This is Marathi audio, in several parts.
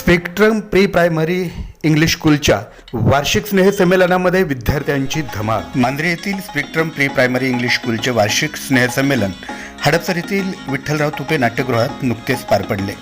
स्पेक्ट्रम प्री प्रायमरी इंग्लिश स्कूलच्या वार्षिक स्नेहसंमेलनामध्ये विद्यार्थ्यांची धमाल. मांद्रे येथील स्पेक्ट्रम प्री प्रायमरी इंग्लिश स्कूलचे वार्षिक स्नेहसंमेलन हडपसर येथील विठ्ठलराव तुपे नाट्यगृहात नुकतेच पार पडले.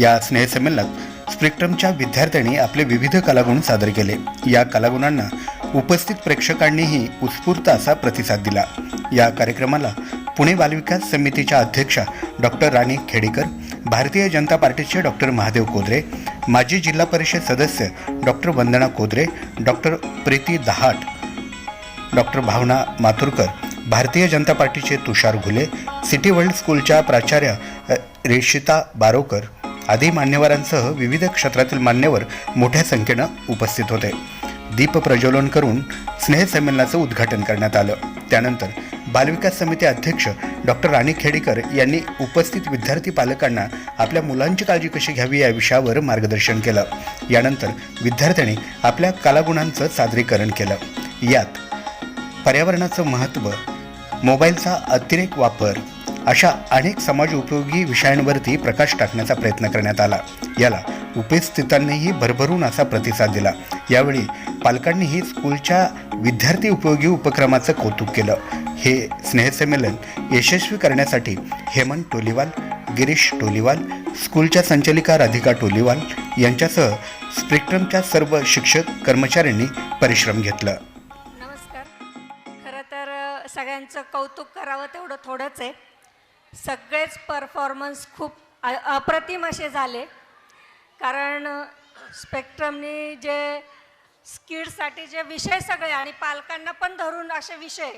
या स्नेहसंमेलनात स्पेक्ट्रमच्या विद्यार्थ्यांनी आपले विविध कलागुण सादर केले. या कलागुणांना उपस्थित प्रेक्षकांनीही उत्स्फूर्त असा प्रतिसाद दिला. या कार्यक्रमाला पुणे बालविकास समितीच्या अध्यक्षा डॉक्टर राणी खेडेकर भारतीय जनता पार्टीचे डॉक्टर महादेव कोदरे माजी जिल्हा परिषद सदस्य doctor Vandana Kodre doctor Preeti Dahat doctor Bhavana Mathurkar Bharatiya Janata पार्टीचे तुषार घुले सिटी वर्ल्ड स्कूलच्या प्राचार्य रेशिता बारोकर आदी मान्यवरांसह विविध क्षेत्रातील मान्यवर मोठ्या संख्येनं उपस्थित होते. दीप प्रज्वलन करून स्नेहसंमेलनाचं उद्घाटन करण्यात आलं. त्यानंतर बालविकास समिती अध्यक्ष डॉक्टर राणी खेडेकर यांनी उपस्थित विद्यार्थी पालकांना आपल्या मुलांची काळजी कशी घ्यावी या विषयावर मार्गदर्शन केलं. यानंतर विद्यार्थ्यांनी आपल्या कलागुणांचं सादरीकरण केलं. यात पर्यावरणाचं महत्त्व मोबाईलचा अतिरेक वापर अशा अनेक समाज उपयोगी विषयांवरती प्रकाश टाकण्याचा प्रयत्न करण्यात आला. याला उपस्थितांनीही भरभरून असा प्रतिसाद दिला. यावेळी पालकांनीही स्कूलच्या विद्यार्थी उपयोगी उपक्रमाचं कौतुक केलं. हे स्नेहसंमेलन यशस्वी करण्यासाठी हेमंत टोलीवाल गिरीश टोलीवाल स्कूलच्या संचालिका राधिका टोलीवाल यांच्यासह स्पेक्ट्रमच्या सर्व शिक्षक कर्मचाऱ्यांनी परिश्रम घेतला. नमस्कार. खरं तर सगळ्यांचं कौतुक करावं तेवढं थोडंच आहे. सगळेच परफॉर्मन्स खूप अप्रतिम असे झाले. कारण स्पेक्ट्रमनी जे स्किडसाठी जे विषय सगळे आणि पालकांना पण धरून असे विषय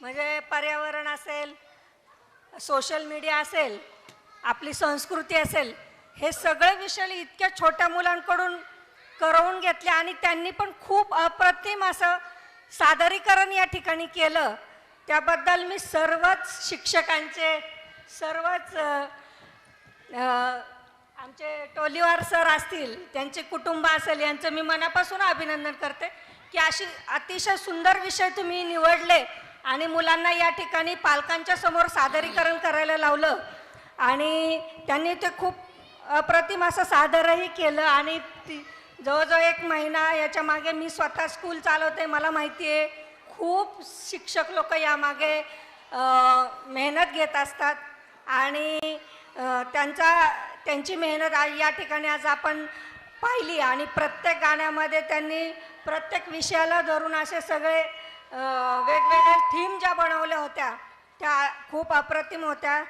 म्हणजे पर्यावरण असेल सोशल मीडिया असेल आपली संस्कृती असेल हे सगळे विषय इतक्या छोट्या मुलांकडून करवून घेतले आणि त्यांनी पण खूप अप्रतिम असं सादरीकरण या ठिकाणी केलं. त्याबद्दल मी सर्वच शिक्षकांचे सर्वच आमचे टोलीवार सर असतील त्यांचे कुटुंब असेल यांचं मी मनापासून अभिनंदन करते की अशी अतिशय सुंदर विषय तुम्ही निवडले आणि मुलांना या ठिकाणी पालकांच्या समोर सादरीकरण करायला लावलं. आणि त्यांनी ते खूप अप्रतिम असं सादरही केलं आणि ती जवळजवळ एक महिना याच्या मागे मी स्वतः स्कूल चालवते मला माहिती आहे खूप शिक्षक लोक यामागे मेहनत घेत असतात. आणि त्यांचा त्यांची मेहनत आज या ठिकाणी आज आपण पाहिली आणि प्रत्येक गाण्यामध्ये त्यांनी प्रत्येक विषयाला धरून असे सगळे वेगवेगळ्या थीम ज्या बनवल्या होत्या त्या खूप अप्रतिम होत्या.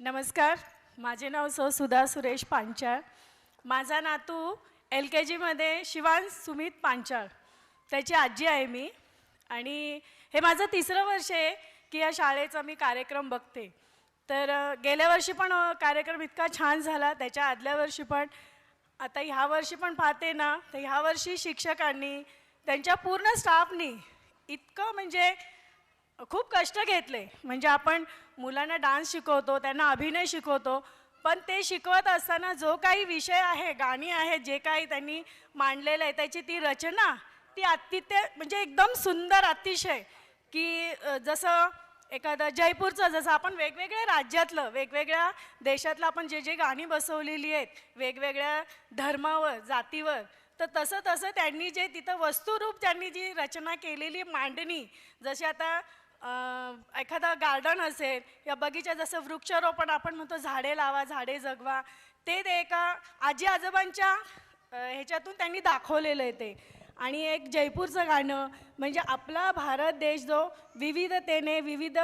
नमस्कार माझे नाव सौ सुधा सुरेश पांचाळ. माझा नातू एल के जीमध्ये शिवान सुमित पांचाळ. त्याची आजी आहे मी. आणि हे माझं तिसरं वर्ष आहे की या शाळेचा मी कार्यक्रम बघते. तर गेल्या वर्षी पण कार्यक्रम इतका छान झाला. त्याच्या आदल्या वर्षी पण. आता ह्या वर्षी पण पाहते ना तर ह्या वर्षी शिक्षकांनी त्यांच्या पूर्ण स्टाफनी इतकं म्हणजे खूप कष्ट घेतले. म्हणजे आपण मुलांना डान्स शिकवतो त्यांना अभिनय शिकवतो पण ते शिकवत असताना जो काही विषय आहे गाणी आहेत जे काही त्यांनी मांडलेलं आहे त्याची ती रचना ती अतित्य म्हणजे एकदम सुंदर अतिशय. की जसं एखादं जयपूरचं जसं आपण वेगवेगळ्या राज्यातलं वेगवेगळ्या देशातलं आपण जे जे गाणी बसवलेली आहेत वेगवेगळ्या धर्मावर जातीवर तर तसं तसं त्यांनी जे तिथं वस्तुरूप त्यांनी जी रचना केलेली मांडणी जशी आता एखादा गार्डन असेल या बगीचा जसं वृक्षारोपण आपण म्हणतो झाडे लावा झाडे जगवा ते ते एका आजी आजोबांच्या ह्याच्यातून त्यांनी दाखवलेलं आहे ते. आणि एक जयपूरचं गाणं म्हणजे आपला भारत देश जो विविधतेने विविध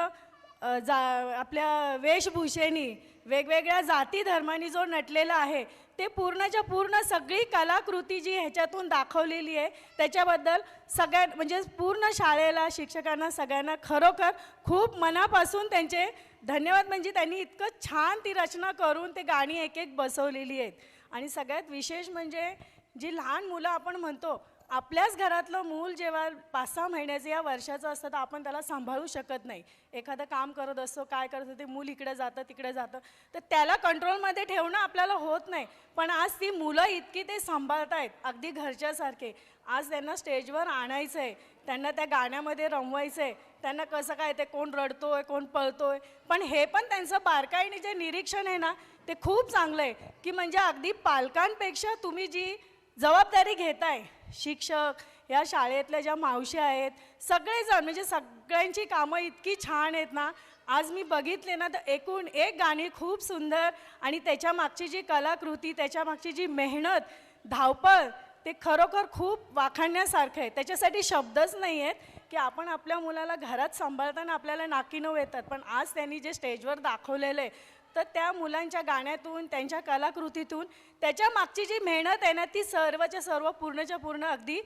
जा आपल्या वेशभूषेनी वेगवेगळ्या जाती धर्मांनी जो नटलेला आहे ते पूर्णच्या पूर्ण सगळी कलाकृती जी ह्याच्यातून दाखवलेली आहे त्याच्याबद्दल सगळ्या म्हणजे पूर्ण शाळेला शिक्षकांना सगळ्यांना खरोखर खूप मनापासून त्यांचे धन्यवाद म्हणजे त्यांनी इतकं छान ती रचना करून ते गाणी एक एक बसवलेली आहेत. आणि सगळ्यात विशेष म्हणजे जी लहान मुलं आपण म्हणतो आपल्याच घरातलं मूल जेव्हा पाच सहा महिन्याचं या वर्षाचं असतं तर आपण त्याला सांभाळू शकत नाही. एखादं काम करत असतो काय करत असतो ते मूल इकडे जातं तिकडे जातं. तर त्याला कंट्रोलमध्ये ठेवणं आपल्याला होत नाही. पण आज ती मुलं इतकी ते सांभाळत आहेत अगदी घरच्यासारखे. आज त्यांना स्टेजवर आणायचं आहे त्यांना त्या गाण्यामध्ये रमवायचं आहे त्यांना कसं काय ते कोण रडतोय कोण पळतोय. पण हे पण त्यांचं बारकाईने जे निरीक्षण आहे ना ते खूप चांगलं आहे की म्हणजे अगदी पालकांपेक्षा तुम्ही जी जबाबदारी घेताय शिक्षक या शाळेतल्या ज्या मावशी आहेत सगळेजण म्हणजे सगळ्यांची कामं इतकी छान आहेत ना आज मी बघितले ना तर एकूण एक गाणी खूप सुंदर आणि त्याच्या मागची जी कलाकृती त्याच्या मागची जी मेहनत धावपळ ते खरोखर खूप वाखाणण्यासारखं आहे. त्याच्यासाठी शब्दच नाही आहेत की आपण आपल्या मुलाला घरात सांभाळताना आपल्याला नाकी नऊ येतात पण आज त्यांनी जे स्टेजवर दाखवलेलं आहे तर त्या मुलांच्या गाण्यातून त्यांच्या कलाकृतीतून त्याच्या मागची जी मेहनत आहे ना ती सर्वच्या सर्व पूर्णच्या पूर्ण अगदी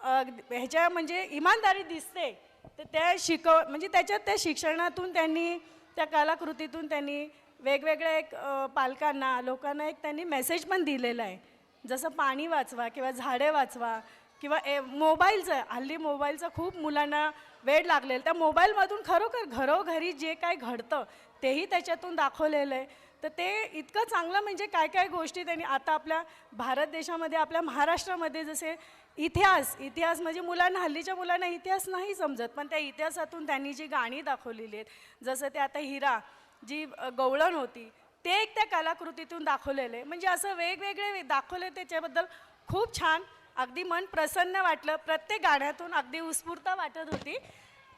अगदी ह्याच्या म्हणजे इमानदारी दिसते. तर त्या शिकव म्हणजे त्याच्यात त्या शिक्षणातून त्यांनी त्या कलाकृतीतून त्यांनी वेगवेगळ्या एक पालकांना लोकांना एक त्यांनी मेसेज पण दिलेला आहे. जसं पाणी वाचवा किंवा झाडे वाचवा किंवा ए मोबाईलचं हल्ली मोबाईलचं खूप मुलांना वेळ लागलेला त्या मोबाईलमधून खरोखर घरोघरी जे काय घडतं तेही त्याच्यातून दाखवलेलं आहे. तर ते इतकं चांगलं म्हणजे काय काय गोष्टी त्यांनी आता आपल्या भारत देशामध्ये आपल्या महाराष्ट्रामध्ये जसे इतिहास इतिहास म्हणजे मुलांना हल्लीच्या मुलांना इतिहास नाही समजत पण त्या इतिहासातून त्यांनी जी गाणी दाखवलेली आहेत जसं ते आता हिरा जी गवळण होती ते एक त्या कलाकृतीतून दाखवलेलं आहे. म्हणजे असं वेगवेगळे दाखवले त्याच्याबद्दल खूप छान अगदी मन प्रसन्न वाटलं. प्रत्येक गाण्यातून अगदी उत्स्फूर्त वाटत होती.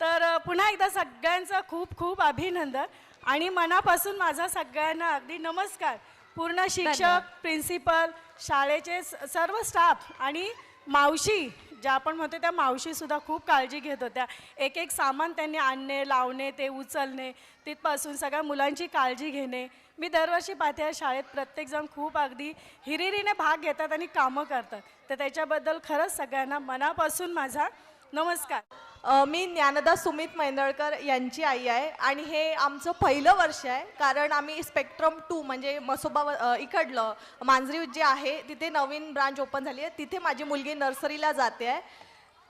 तर पुन्हा एकदा सगळ्यांचं खूप खूप अभिनंदन. आणि मनापासून माझा सगळ्यांना अगदी नमस्कार. पूर्ण शिक्षक प्रिन्सिपल शाळेचे सर्व स्टाफ आणि मावशी ज्या आपण म्हणतो त्या मावशीसुद्धा खूप काळजी घेत होत्या. एक एक सामान त्यांनी आणणे लावणे ते उचलणे तिथपासून सगळ्या मुलांची काळजी घेणे. मी दरवर्षी पाहते या शाळेत प्रत्येकजण खूप अगदी हिरिरीने भाग घेतात आणि कामं करतात. तर त्याच्याबद्दल खरंच सगळ्यांना मनापासून माझा नमस्कार. मी ज्ञानदा सुमित मैंदळकर यांची आई आहे आणि हे आमचं पहिलं वर्ष आहे. कारण आम्ही स्पेक्ट्रम टू म्हणजे मसोबा इकडलं मांजरी जे आहे तिथे नवीन ब्रांच ओपन झाली आहे तिथे माझी मुलगी नर्सरीला जाते आहे.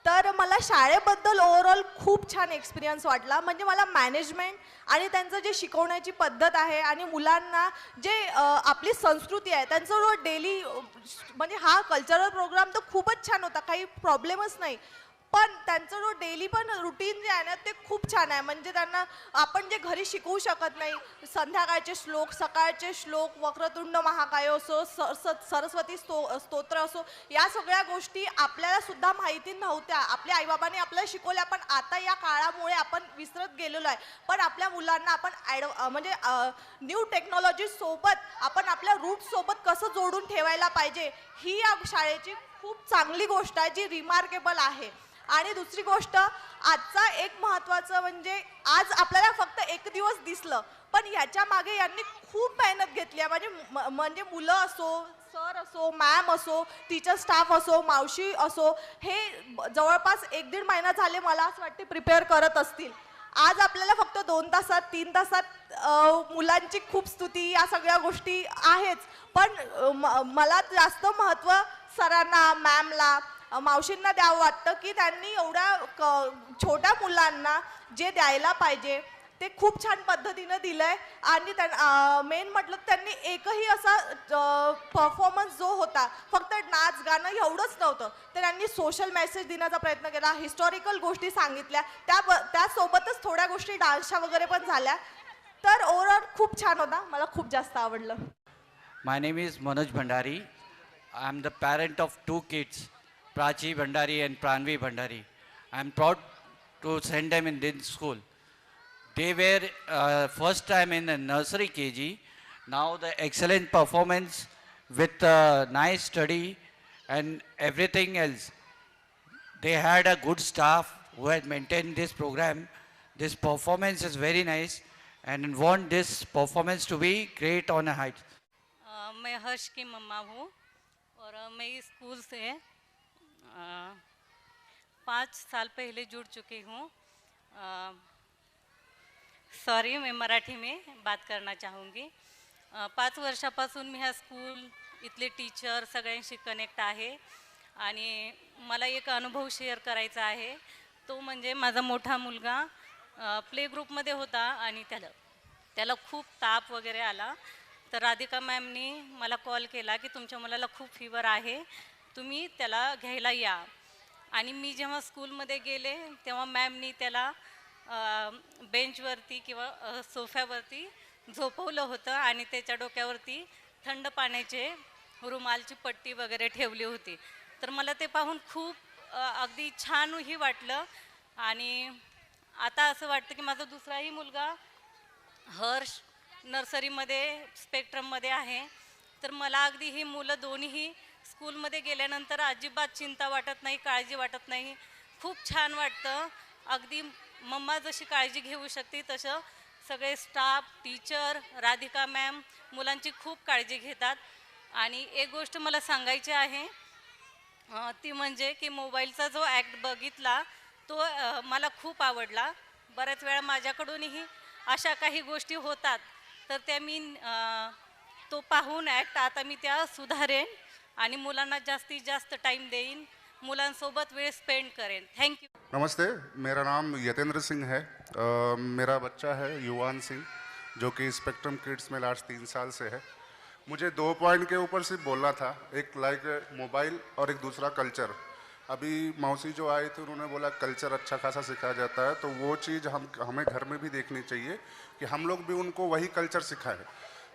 तर मला शाळेबद्दल ओव्हरऑल खूप छान एक्सपिरियन्स वाटला. म्हणजे मला मॅनेजमेंट आणि त्यांचं जे शिकवण्याची पद्धत आहे आणि मुलांना जे आपली संस्कृती आहे त्यांचं जो डेली म्हणजे हा कल्चरल प्रोग्राम तर खूपच छान होता. काही प्रॉब्लेमच नाही. पण त्यांचं जो डेली पण रुटीन जे आहे ना ते खूप छान आहे. म्हणजे त्यांना आपण जे घरी शिकवू शकत नाही संध्याकाळचे श्लोक सकाळचे श्लोक वक्रतुंड महाकाय असो सर स- सरस्वती स्तो स्तोत्र असो या सगळ्या गोष्टी आपल्याला सुद्धा माहिती नव्हत्या. आपल्या आईबाबांनी आपल्याला शिकवल्या पण आता या काळामुळे आपण विसरत गेलेलो आहे. पण आपल्या मुलांना आपण ॲड म्हणजे न्यू टेक्नॉलॉजी सोबत आपण आपल्या रूटसोबत कसं जोडून ठेवायला पाहिजे ही या शाळेची खूप चांगली गोष्ट आहे जी रिमार्केबल आहे. आणि दुसरी गोष्ट आजचा एक महत्त्वाचं म्हणजे आज आपल्याला फक्त एक दिवस दिसलं पण ह्याच्या मागे यांनी खूप मेहनत घेतली आहे. म्हणजे म- म्हणजे मुलं असो सर असो मॅम असो टीचर स्टाफ असो मावशी असो हे जवळपास एक दीड महिना झाले मला असं वाटते प्रिपेअर करत असतील. आज आपल्याला फक्त दोन तासात तीन तासात मुलांची खूप स्तुती या सगळ्या गोष्टी आहेच. पण म- मला जास्त महत्त्व सरांना मॅमला मावशींना द्यावं वाटतं की त्यांनी एवढ्या क- छोट्या मुलांना जे द्यायला पाहिजे ते खूप छान पद्धतीनं दिलंय. आणि त्या मेन म्हटलं त्यांनी एकही असा परफॉर्मन्स जो होता फक्त नाच गाणं एवढंच नव्हतं. तर त्यांनी सोशल मेसेज देण्याचा प्रयत्न केला हिस्टॉरिकल गोष्टी सांगितल्या. त्या त्यासोबतच थोड्या गोष्टी डान्सच्या वगैरे पण झाल्या. तर ओव्हरऑल खूप छान होता. मला खूप जास्त आवडलं. My name is Manoj Bhandari I am the parent of two kids Prachi Bhandari and Pranvi Bhandari. I am proud to send them in this school. They were uh, first time in the nursery KG. Now the excellent performance with uh, nice study and everything else. They had a good staff who had maintained this program. This performance is very nice and want this performance to be great on a height. अ, मैं हर्ष की मम्मा हूँ और अ, मैं इस स्कूल से अ, पाँच साल पहले जुड़ चुकी हूँ। सॉरी मैं मराठी में बात करना चाहूँगी। पाच वर्षापासून मी ह्या स्कूल इथले टीचर सगळ्यांशी कनेक्ट आहे आणि मला एक अनुभव शेअर करायचा आहे. तो म्हणजे माझा मोठा मुलगा प्ले ग्रुपमध्ये होता आणि त्याला त्याला खूप ताप वगैरे आला. तर राधिका मॅमनी मला कॉल केला की तुमच्या मुलाला खूप फीवर आहे. तुम्ही त्याला घ्यायला या. आणि मी जेव्हा स्कूलमध्ये गेले तेव्हा मॅमनी त्याला बेंचवरती किंवा सोफ्यावरती झोपवलं होतं आणि त्याच्या डोक्यावरती थंड पाण्याचे रुमालची पट्टी वगैरे ठेवली होती. तर मला ते पाहून खूप अगदी छानही वाटलं. आणि आता असं वाटतं की माझा दुसराही मुलगा हर्ष नर्सरीमध्ये स्पेक्ट्रममध्ये आहे. तर मला अगदी ही मुलं दोन्हीही स्कूलमध्ये गेल्यानंतर अजिबात चिंता वाटत नाही काळजी वाटत नाही. खूप छान वाटतं. अगदी मम्मा जशी काळजी घेऊ शकते तसं सगळे स्टाफ टीचर राधिका मॅम मुलांची खूप काळजी घेतात. आणि एक गोष्ट मला सांगायची आहे ती म्हणजे की मोबाईलचा जो ॲक्ट बघितला तो मला खूप आवडला. बऱ्याच वेळा माझ्याकडूनही अशा काही गोष्टी होतात. तर त्या मी तो पाहून ॲक्ट आता मी त्या सुधारेन. आणि मुलांना जास्तीत जास्त टाईम देईन. मुलांसोबत वेळ स्पेंड करेन. थँक्यू नमस्ते मेरा नाम यतेंद्र सिंह है। अ, मेरा बच्चा है युवान सिंह जो कि स्पेक्ट्रम किड्स में लास्ट तीन साल से है। मुझे दो पॉइंट के ऊपर सिर्फ़ बोलना था एक लाइक मोबाइल और एक दूसरा कल्चर अभी मौसी जो आई थी उन्होंने बोला कल्चर अच्छा खासा सिखाया जाता है। तो वो चीज़ हम हमें घर में भी देखनी चाहिए कि हम लोग भी उनको वही कल्चर सिखाएँ।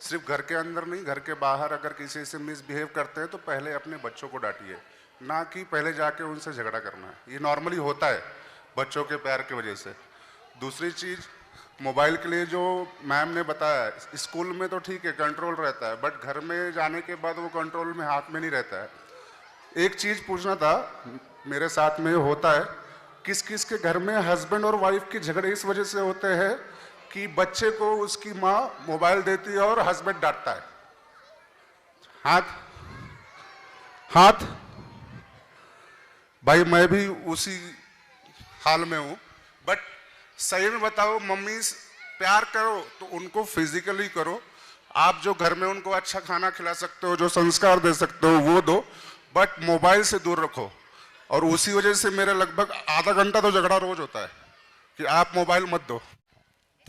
सिर्फ़ घर के अंदर नहीं, घर के बाहर अगर किसी से मिसबिहेव करते हैं तो पहले अपने बच्चों को डांटिए। ना कि पहले जाके उनसे झगड़ा करना है। ये नॉर्मली होता है, बच्चों के प्यार की वजह से। दूसरी चीज़ मोबाइल के लिए जो मैम ने बताया स्कूल में तो ठीक है कंट्रोल रहता है बट घर में जाने के बाद वो कंट्रोल में हाथ में नहीं रहता है। एक चीज़ पूछना था, मेरे साथ में होता है किस किस के घर में हस्बैंड और वाइफ के झगड़े इस वजह से होते हैं कि बच्चे को उसकी माँ मोबाइल देती है और हस्बैंड डांटता है। हाथ हाथ। भाई, मैं भी उसी हाल में हूँ बट सही में बताओ, मम्मी प्यार करो तो उनको फिजिकली करो। आप जो घर में उनको अच्छा खाना खिला सकते हो, जो संस्कार दे सकते हो, वो दो बट मोबाइल से दूर रखो। और उसी वजह से मेरा लगभग आधा घंटा तो झगड़ा रोज होता है कि आप मोबाइल मत दो।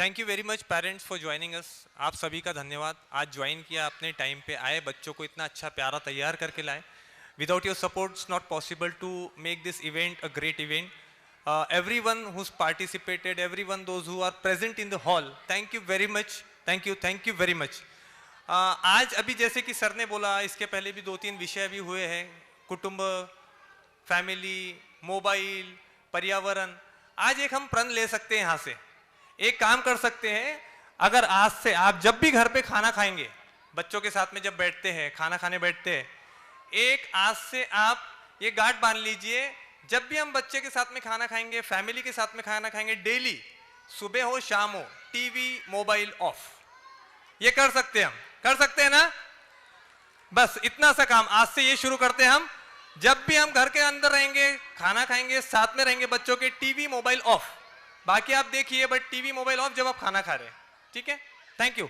Thank you very much parents for joining us आप सभी का धन्यवाद। आज ज्वाइन किया अपने टाइम पे। आए, बच्चों को इतना अच्छा प्यारा तैयार करके लाए। Without your support it's not possible to make this event a great event everyone who's participated everyone those who are present in the hall thank you very much thank you thank you very much आज अभी जैसे कि सर ने बोला, इसके पहले भी दो तीन विषय भी हुए हैं। कुटुंब फैमिली मोबाइल पर्यावरण। आज एक हम प्रण ले सकते हैं यहाँ से। एक काम कर सकते हैं, अगर आज से आप जब भी घर पे खाना खाएँगे, बच्चों के साथ में जब बैठते हैं, खाना खाने बैठते हैं, एक आज से आप ये गांठ बाँध लीजिए, जब भी हम बच्चे के साथ में खाना खाएँगे, फैमिली के साथ में खाना खाएँगे, डेली, सुबह हो, शाम हो, टीवी, मोबाइल ऑफ़। ये कर सकते हैं हम। कर सकते हैं ना? बस इतना सा काम। आज से ये शुरू करते हैं हम। जब भी हम घर के अंदर रहेंगे, खाना खाएँगे, साथ में रहेंगे बच्चों के, टीवी, मोबाइल ऑफ़। बाकी आप देखिए बट टीवी मोबाइल ऑफ जब आप खाना खा रहे हैं। ठीक है? Thank you